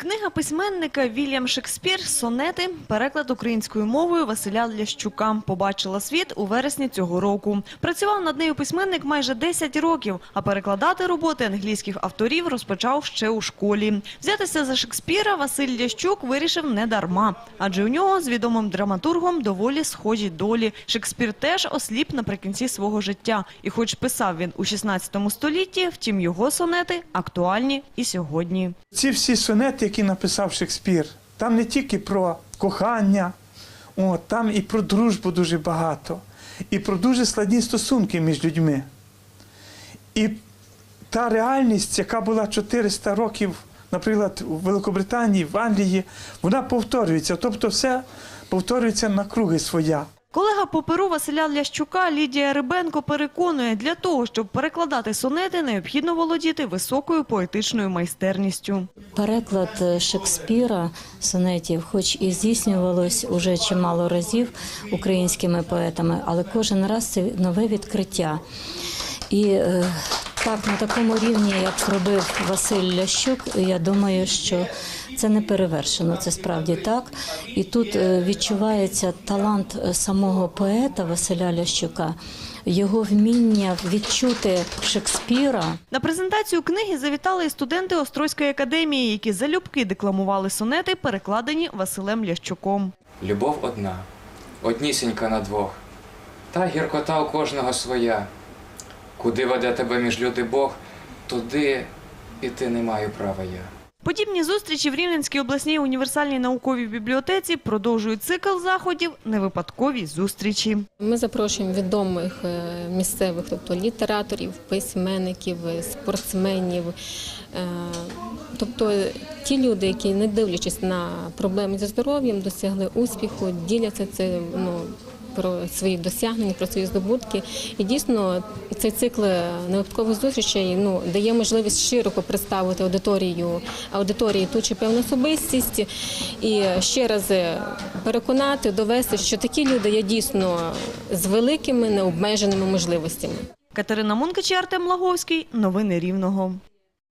Книга письменника Вільям Шекспір «Сонети» переклад українською мовою Василя Лящука побачила світ у вересні цього року. Працював над нею письменник майже 10 років, а перекладати роботи англійських авторів розпочав ще у школі. Взятися за Шекспіра Василь Лящук вирішив не дарма, адже у нього з відомим драматургом доволі схожі долі. Шекспір теж осліп наприкінці свого життя, і хоч писав він у 16 столітті, втім його сонети актуальні і сьогодні. Ці всі сонети, які написав Шекспір, там не тільки про кохання, от, там і про дружбу дуже багато, і про дуже складні стосунки між людьми. І та реальність, яка була 400 років, наприклад, у Великобританії, в Англії, вона повторюється. Тобто все повторюється на круги своя. Колега по перу Василя Лящука Лідія Рибенко переконує, для того, щоб перекладати сонети, необхідно володіти високою поетичною майстерністю. Переклад е, Шекспіра сонетів, хоч і здійснювалось уже чимало разів українськими поетами, але кожен раз це нове відкриття. І е, так, на такому рівні, як зробив Василь Лящук, я думаю, що це не перевершено, це справді так. І тут е, відчувається талант е, самого поета Василя Лящука, його вміння відчути Шекспіра. На презентацію книги завітали і студенти Острозької академії, які залюбки декламували сонети, перекладені Василем Лящуком. Любов одна, однісінька на двох, та гіркота у кожного своя. Куди веде тебе між люди Бог, туди іти не маю права я. Подібні зустрічі в Рівненській обласній універсальній науковій бібліотеці продовжують цикл заходів «Невипадкові зустрічі». Ми запрошуємо відомих е, місцевих, тобто літераторів, письменників, спортсменів. е, Тобто ті люди, які не дивлячись на проблеми зі здоров'ям, досягли успіху, діляться це ну, про свої досягнення, про свої здобутки. І дійсно цей цикл невипадкових зустрічей ну, дає можливість широко представити аудиторію, аудиторії ту чи певну особистість і ще раз е, переконати, довести, що такі люди є дійсно з великими необмеженими можливостями. Катерина Мункач і Артем Лаговський. Новини Рівного.